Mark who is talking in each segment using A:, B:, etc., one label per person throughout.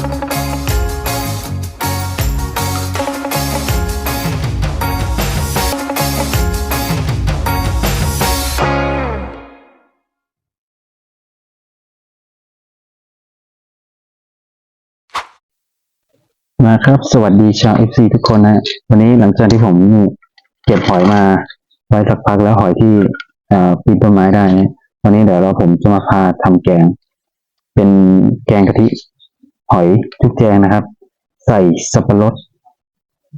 A: มาครับ สวัสดีชาว FC ทุกคนนะ วันนี้หลังจากที่ผมเก็บหอยมาไว้สักพักแล้วหอยที่ปีนต้นไม้ได้นี่ยวันนี้เดี๋ยวเราผมจะมาพาทำแกง เป็นแกงกะทิ หอยจุกแจงนะครับ ใส่สับปะรด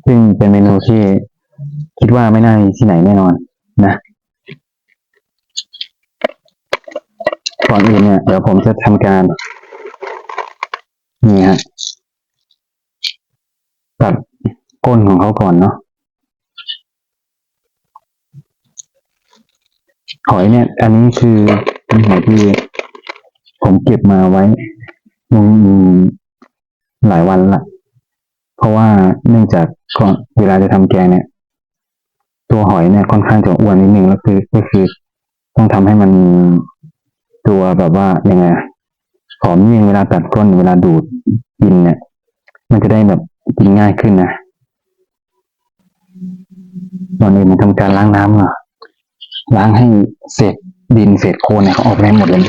A: ซึ่งเป็นเมนูที่คิดว่าไม่น่ามีที่ไหนแน่นอนนะก่อนอื่นเนี่ยเดี๋ยวผมจะทำการ นี่ฮะตัดก้นของเขาก่อนเนาะหอยเนี่ย อันนี้คือเป็นหอยที่ผมเก็บมาไว้ อืม หลายวันละเพราะว่าเนื่องจากเวลาจะทำแกงเนี่ย ตัวหอยเนี่ยค่อนข้างจะอ้วนนิดนึงแล้วคือก็คือต้องทำให้มันตัวแบบว่ายังไงหอมยิ่งเวลาตัดก้นเวลาดูดกินเนี่ย มันจะได้แบบกินง่ายขึ้นนะตอนนี้มันทำการล้างน้ำเหรอล้างให้เศษดินเศษโคลนเนี่ยเขาออกไปให้หมดเลย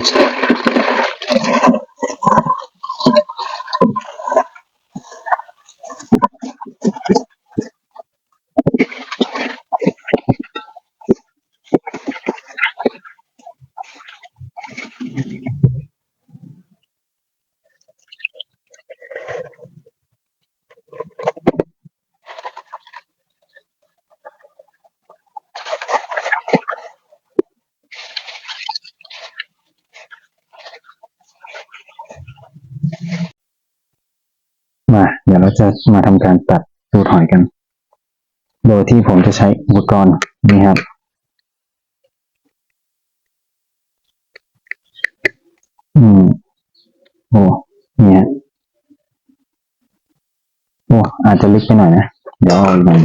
A: มา เราจะมาทำการตัดตูดหอยกัน โดยที่ผมจะใช้อุปกรณ์นี่ครับ อืม โอ้เนี่ยโอ้อาจจะลึกไปหน่อยนะ เดี๋ยวเอาอีกหน่อย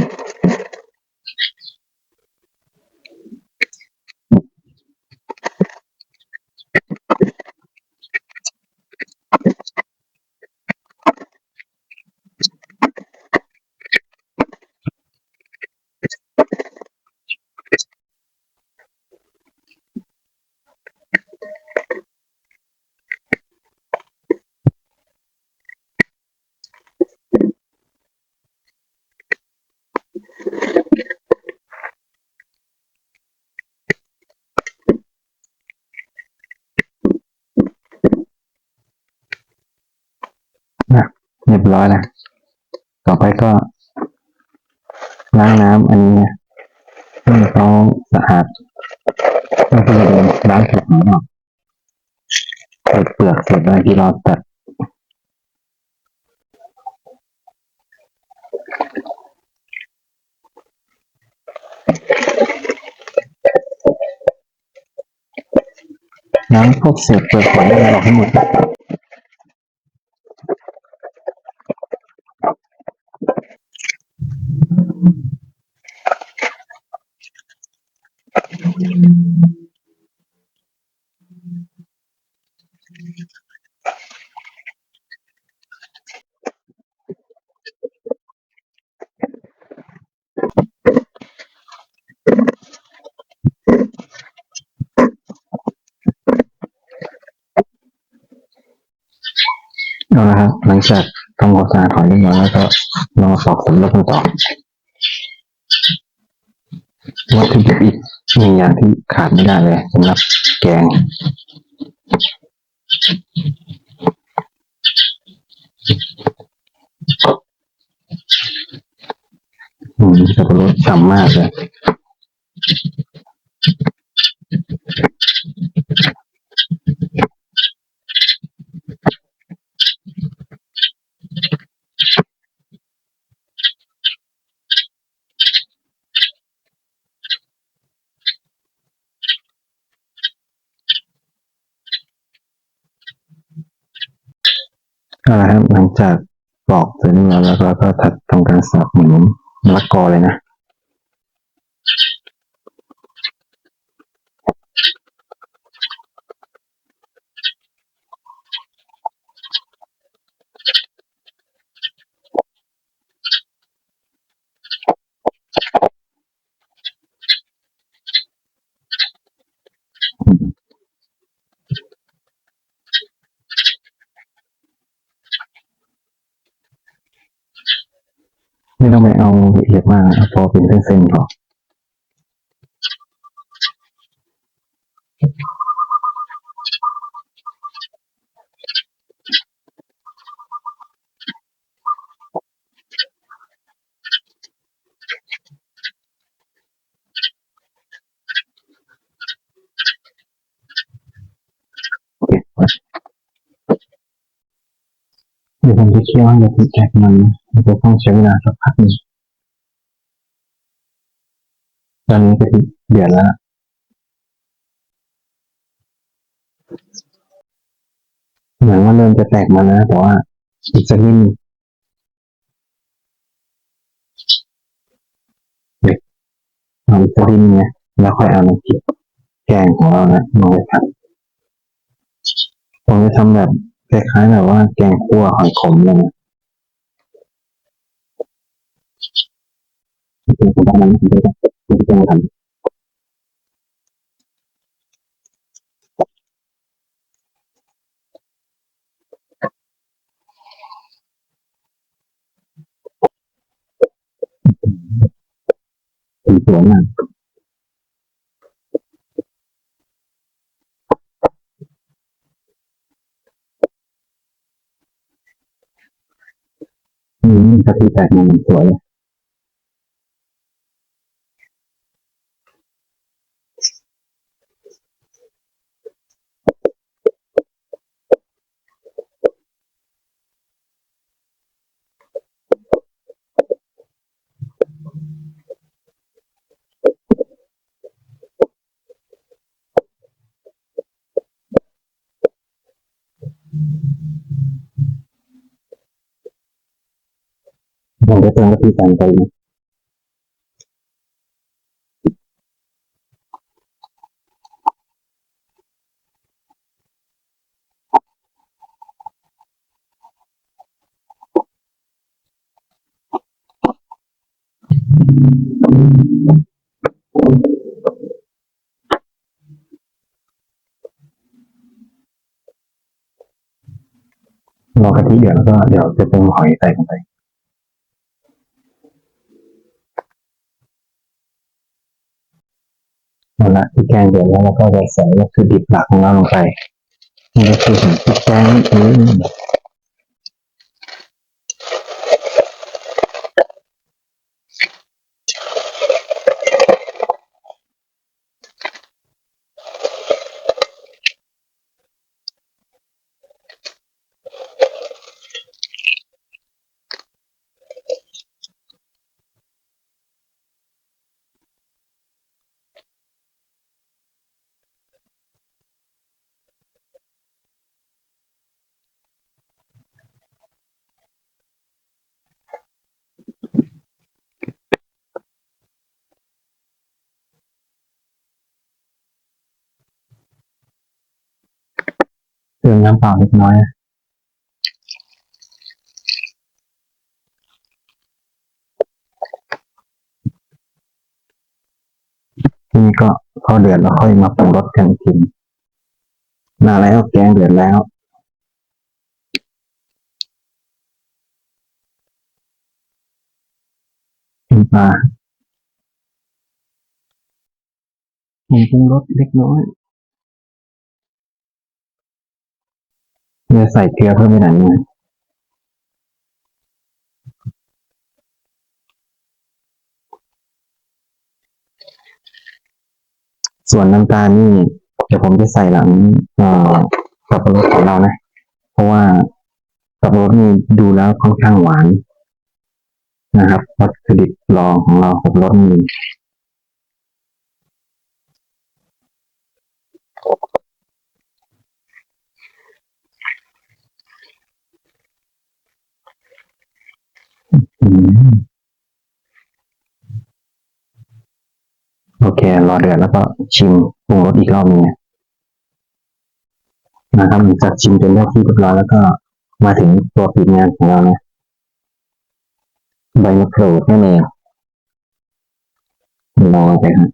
A: บร้อยนะต่อไปก็ล้างน้ำอันนี้นะให้เขาสะอาดก็คือเดินล้างเสร็จหออกเปิดเปลือกเสร็จอะไรที่เราตัดล้างพวกเศษเปลือกหอยอะไรออกให้หมด หลังจากทำความสะอาดหอยเรียบร้อยแล้วก็ลองมาสอบสวนแล้วกันต่อวัตถุดิบอีกหนึ่งอย่างที่ขาดไม่ได้เลยสำหรับแกง อืมสับปะรดฉ่ำมากเลย เอาละครับหลังจากปอกเสร็จเรียบร้อยแล้วก็ถัดทำการสับเหมือนมะละกอเลยนะ ไม่ต้องไปเอาละเอียดมากพอเป็นเส้นๆพอเดี๋ยวผมจะเคี่ยวให้ละเอียดแตกมันนะ จะต้องใช้เวลาสักพักหนึ่งตอนนี้กะทิเดือดแล้วเหมือนว่าเริ่มจะแตกมาแล้วแต่ว่าอีกสักนิดนึงเด็กเอาอีกสักนิดนึงแล้วค่อยเอาน้ำพริกแกงของเรานะมาไปผัดผมจะทำแบบคล้ายๆแบบว่าแกงคั่วหอยขมเลยนะ จริงๆผมว่ามันไม่ได้ไม่ได้ทำเป็นสวยมากอืมกะทิแตกมันสวยเลย ผมจะเติมกะทิใส่ไปนะรอกะทิเดือดแล้วก็เดี๋ยวจะเติมหอยใส่ลงไป เอาละพริกแกงเดือดแล้วเราก็จะใส่วัตถุดิบหลักของเราลงไปนี่ก็คือพริกแกงเอง ติมน้ำเปล่าเล็กน้อยทีนี้ก็พอเดือดแล้วค่อยมาปรุงรสกันกทีมาแล้วแกงเดือดแล้วน้ำปลาปรุงรสเล็กน้อย เดี๋ยใส่เกลือเพิ่มไปหน่อยนึงนะส่วนน้ำตาลนี่เดี๋ยวผมจะใส่หลังสับปะรดของเรานะ เพราะว่าสับปะรดนี่ดูแล้วค่อนข้างหวานนะครับวัตถุดิบรองของเราสับปะรดนี่ อืมโอเค รอเดือดแล้วก็ชิมปรุงรสอีกรอบนึงนะนะครับหลังจากชิมจนได้ที่เรียบร้อยแล้วก็มาถึงตัวปิดงานของเรานะใบมะกรูดนั่นเองรอไปครับ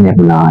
A: เรียบร้อย